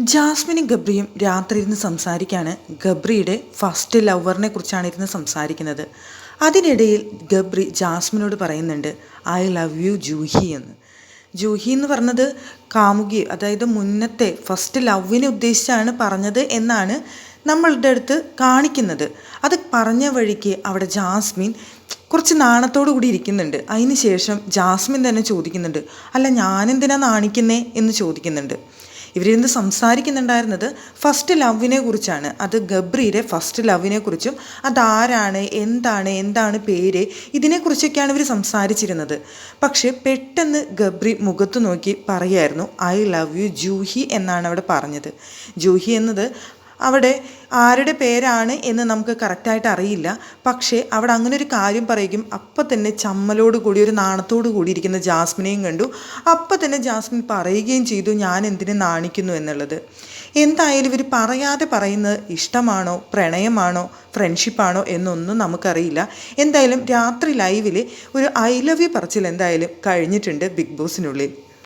ജാസ്മിനും ഗബ്രിയും രാത്രി ഇരുന്ന് സംസാരിക്കാണ്. ഗബ്രിയുടെ ഫസ്റ്റ് ലവറിനെ കുറിച്ചാണ് ഇരുന്ന് സംസാരിക്കുന്നത്. അതിനിടയിൽ ഗബ്രി ജാസ്മിനോട് പറയുന്നുണ്ട് ഐ ലവ് യു ജൂഹി എന്ന്. ജൂഹി എന്ന് പറഞ്ഞത് കാമുകി അതായത് മുന്നത്തെ ഫസ്റ്റ് ലവിനെ ഉദ്ദേശിച്ചാണ് പറഞ്ഞത് എന്നാണ് നമ്മളുടെ അടുത്ത് കാണിക്കുന്നത്. അത് പറഞ്ഞ വഴിക്ക് അവിടെ ജാസ്മിൻ കുറച്ച് നാണത്തോടു കൂടി ഇരിക്കുന്നുണ്ട്. അതിന് ശേഷം ജാസ്മിൻ തന്നെ ചോദിക്കുന്നുണ്ട് അല്ല ഞാനെന്തിനാ നാണിക്കുന്നേ? എന്ന് ചോദിക്കുന്നുണ്ട്. ഇവരിന്ന് സംസാരിക്കുന്നുണ്ടായിരുന്നത് ഫസ്റ്റ് ലവിനെ കുറിച്ചാണ്. അത് ഗബ്രിയുടെ ഫസ്റ്റ് ലവിനെ കുറിച്ചും അതാരാണ് എന്താണ് എന്താണ് പേര് ഇതിനെക്കുറിച്ചൊക്കെയാണ് ഇവർ സംസാരിച്ചിരുന്നത്. പക്ഷേ പെട്ടെന്ന് ഗബ്രി മുഖത്ത് നോക്കി പറയായിരുന്നു ഐ ലവ് യു ജൂഹി എന്നാണ് അവിടെ പറഞ്ഞത്. ജൂഹി എന്നത് അവിടെ ആരുടെ പേരാണ് എന്ന് നമുക്ക് കറക്റ്റായിട്ട് അറിയില്ല. പക്ഷേ അവിടെ അങ്ങനെ ഒരു കാര്യം പറയുകയും അപ്പം തന്നെ ചമ്മലോട് കൂടി ഒരു നാണത്തോട് കൂടി ഇരിക്കുന്ന ജാസ്മിനെയും കണ്ടു. അപ്പം തന്നെ ജാസ്മിൻ പറയുകയും ചെയ്തു ഞാൻ എന്തിനു നാണിക്കുന്നു എന്നുള്ളത്? എന്തായാലും ഇവർ പറയാതെ പറയുന്നത് ഇഷ്ടമാണോ പ്രണയമാണോ ഫ്രണ്ട്ഷിപ്പാണോ എന്നൊന്നും നമുക്കറിയില്ല. എന്തായാലും രാത്രി ലൈവിൽ ഒരു ഐ ലവ് യു പറച്ചിൽ എന്തായാലും കഴിഞ്ഞിട്ടുണ്ട് ബിഗ് ബോസിനുള്ളിൽ.